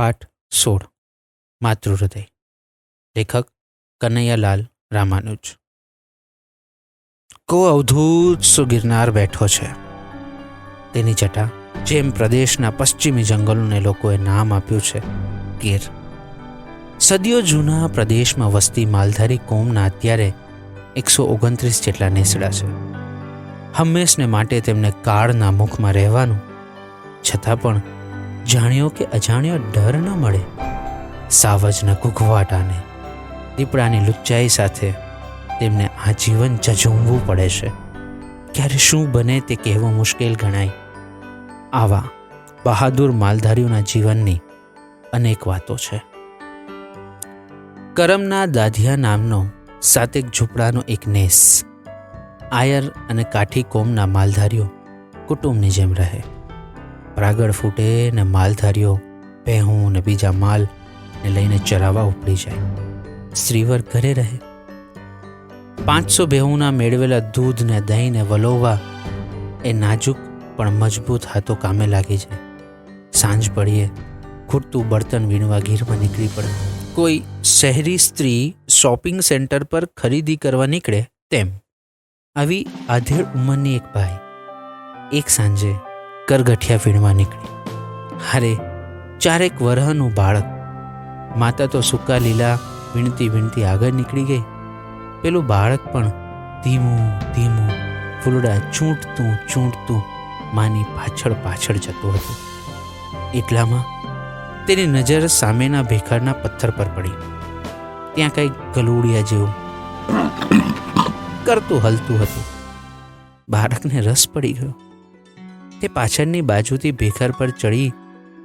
પાઠ સોળ. માતૃહૃદય. લેખક કનૈયાલાલ રામાનુજ. કો અવધૂત સુગિરનાર બેઠો છે? તેની જટા જેમ પ્રદેશના પશ્ચિમી જંગલોને લોકોએ નામ આપ્યું છે, ગીર. સદીઓ જૂના પ્રદેશમાં વસતી માલધારી કોમના અત્યારે એકસો ઓગણત્રીસ જેટલા નેસડા છે. હંમેશને માટે તેમને કાળના મુખમાં રહેવાનું છતાં પણ જાણ્યો કે અજાણ્યો ડર ન મળે. સાવજના કુઘવાટાને દીપડાની લુચ્ચાઈ સાથે તેમને આજીવન જજુમવું પડે છે. ક્યારે શું બને તે કહેવું મુશ્કેલ ગણાય. આવા બહાદુર માલધારીઓના જીવનની અનેક વાતો છે. કરમના દાધિયા નામનો સાતેક ઝૂંપડાનો એક નેસ, આયર અને કાઠી કોમના માલધારીઓ કુટુંબની જેમ રહે. પ્રાગળ ફૂટે ને માલધારીઓ ભેહું ને બીજા માલ ને લઈને ચરાવવા ઉપડી જાય. શ્રીવર ઘરે રહે. પાંચસો ભેહુંના મેળવેલા દૂધ ને દહીં ને વલોવા એ નાજુક પણ મજબૂત હાથો કામે લાગી જાય સાંજ પડીએ, ખૂટતું બળતણ વીણવા ગીરમાં નીકળી પડે. કોઈ શહેરી સ્ત્રી શોપિંગ સેન્ટર પર ખરીદી કરવા નીકળે તેમ. આવી આધેડ ઉંમરની એક ભાઈ. એક સાંજે કરગઠિયા વીણવા નીકળી. હારે ચારેક વરહનું બાળક, માતા તો સૂકા લીલા, વીણતી વીણતી આગળ નીકળી ગઈ. પેલું બાળક પણ ધીમું ધીમું, ફૂલડા ચૂંટતું ચૂંટતું માની પાછળ પાછળ જતું હતું. એટલામાં તેની નજર સામેના ભેખાડના પથ્થર પર પડી. ત્યાં કંઈક ગલુડિયા જેવું કરતું હલતું હતું. બાળકને રસ પડી ગયો. તે પાછળની બાજુથી ભેખર પર ચડી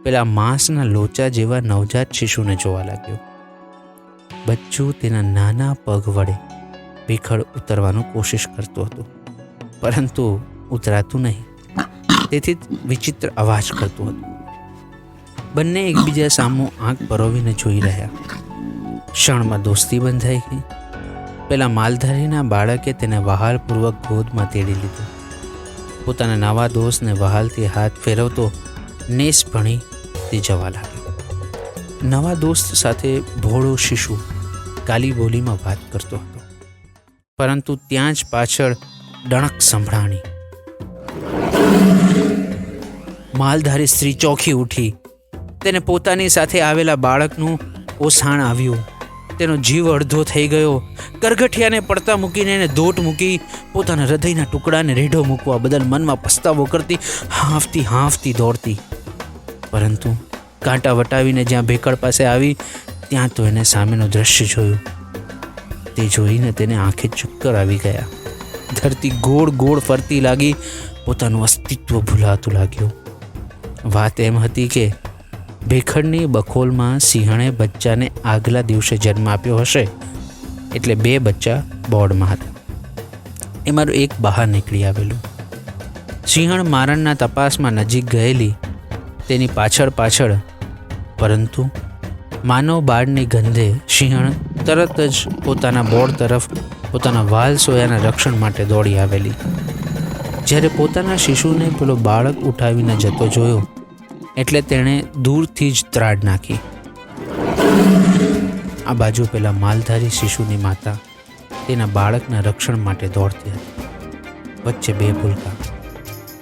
પેલા માંસના લોચા જેવા નવજાત શિશુને જોવા લાગ્યો. બચ્ચું તેના નાના પગ વડે ભેખડ ઉતરવાનું કોશિશ કરતું હતું, પરંતુ ઉતરાતું નહીં. તેથી વિચિત્ર અવાજ કરતું હતું. બંને એકબીજા સામો આંખ પરોવીને જોઈ રહ્યા. ક્ષણમાં દોસ્તી બંધાઈ ગઈ. પેલા માલધારીના બાળકે તેને વહાલપૂર્વક ગોદમાં તેડી લીધો. પોતાના નવા દોસ્તને વહાલથી હાથ ફેરવતો નેસ ભણી તે જવા લાગ્યો નવા દોસ્ત સાથે ભોળો શિશુ કાલી બોલીમાં વાત કરતો હતો. પરંતુ ત્યાં જ પાછળ ડણક સંભળાણી. માલધારી સ્ત્રી ચોખી ઉઠી. તેને પોતાની સાથે આવેલા બાળકનું ઓસાણ આવ્યું. તેનો જીવ અડધો થઈ ગયો. કરગઠિયાને પડતા મૂકીને એને દોટ મૂકી પોતાના હૃદયના ટુકડાને રેઢો મૂકવા બદલ મનમાં પસ્તાવો કરતી, હાંફતી હાંફતી દોડતી. પરંતુ કાંટા વટાવીને જ્યાં ભેકળ પાસે આવી, ત્યાં તો એને સામેનું દ્રશ્ય જોયું. તે જોઈને તેને આંખે ચક્કર આવી ગયા. ધરતી ગોળ ગોળ ફરતી લાગી, પોતાનું અસ્તિત્વ ભૂલાતું લાગ્યું. વાત એમ હતી કે ભેખડની બખોલમાં સિંહણે બચ્ચાને આગલા દિવસે જન્મ આપ્યો હશે. એટલે બે બચ્ચા બોર્ડમાં હતા. એ મારું એક બહાર નીકળી આવેલું. સિંહણ મારણના તપાસમાં નજીક ગયેલી તેની પાછળ પાછળ, પરંતુ માનવ બાળની ગંધે સિંહણ તરત જ પોતાના બોર્ડ તરફ પોતાના વાલ સોયાના રક્ષણ માટે દોડી આવેલી. જ્યારે પોતાના શિશુને પેલો બાળક ઉઠાવીને જતો જોયો એટલે તેણે દૂરથી જ ત્રાડ નાખી. આ બાજુ પેલા માલધારી શિશુની માતા તેના બાળકના રક્ષણ માટે દોડતી હતી. વચ્ચે બે ભૂલકા.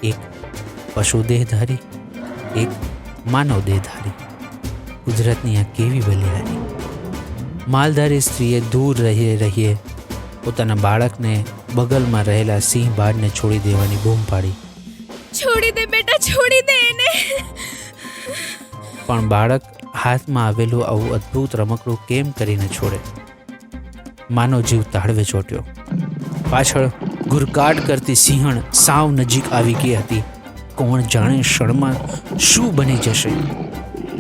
એક પશુ દેહધારી એક માનવ દેહધારી કુદરતની આ કેવી બલિહારી માલધારી સ્ત્રીએ દૂર રહીએ રહીએ પોતાના બાળકને બગલમાં રહેલા સિંહ બાળને છોડી દેવાની બૂમ પાડી. છોડી દે બેટા, છોડી દે એને. પણ બાળક હાથમાં આવેલું આવું અદ્ભુત રમકડું કેમ કરીને છોડે? માનો જીવ તાળવે ચોટ્યો. પાછળ ગુરકાટ કરતી સિંહણ સાવ નજીક આવી ગઈ હતી. કોણ જાણે ક્ષણમાં શું બની જશે?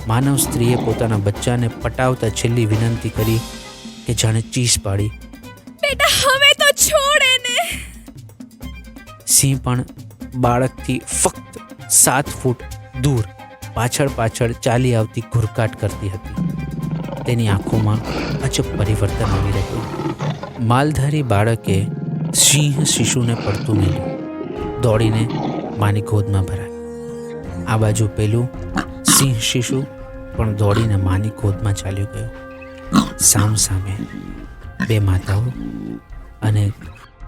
માનવ સ્ત્રીએ પોતાના બચ્ચાને પટાવતા છેલ્લી વિનંતી કરી કે જાણે ચીસ પાડી. બેટા હવે તો છોડ એને. સિંહ પણ બાળકથી ફક્ત સાત ફૂટ દૂર પાછળ પાછળ ચાલી આવતી ઘુરકાટ કરતી હતી. તેની આંખોમાં અચૂક પરિવર્તન આવી રહ્યું. માલધારી બાળકે સિંહ શિશુને પડતું મેળ્યું દોડીને માની ગોદમાં ભરાય આ બાજુ પેલું સિંહ શિશુ પણ દોડીને માની ગોદમાં ચાલ્યો ગયો. સામ સામે બે માતાઓ અને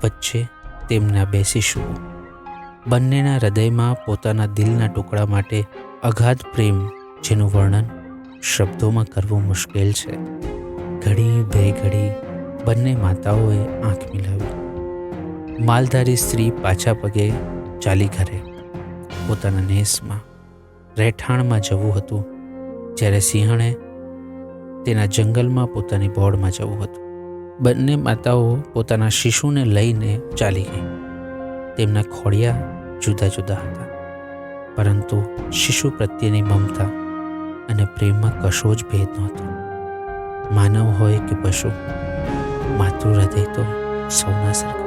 વચ્ચે તેમના બે શિશુઓ. બંનેના હૃદયમાં પોતાના દિલના ટુકડા માટે અગાધ પ્રેમ જેનું વર્ણન શબ્દોમાં કરવું મુશ્કેલ છે. ઘડી બે ઘડી બંને માતાઓએ આંખ મિલાવી. માલધારી સ્ત્રી પાછા પગે ચાલી ઘરે. પોતાના નેસમાં, રહેઠાણમાં જવું હતું, જ્યારે સિંહણે તેના જંગલમાં પોતાની બોર્ડમાં જવું હતું. બંને માતાઓ પોતાના શિશુને લઈને ચાલી ગઈ. તેમના ખોડિયા જુદા જુદા હતા. પરંતુ શિશુ પ્રત્યેની મમતા અને પ્રેમમાં કશો જ ભેદ નહોતો. માનવ હોય કે પશુ, માતૃ હૃદય તો સૌના સરખા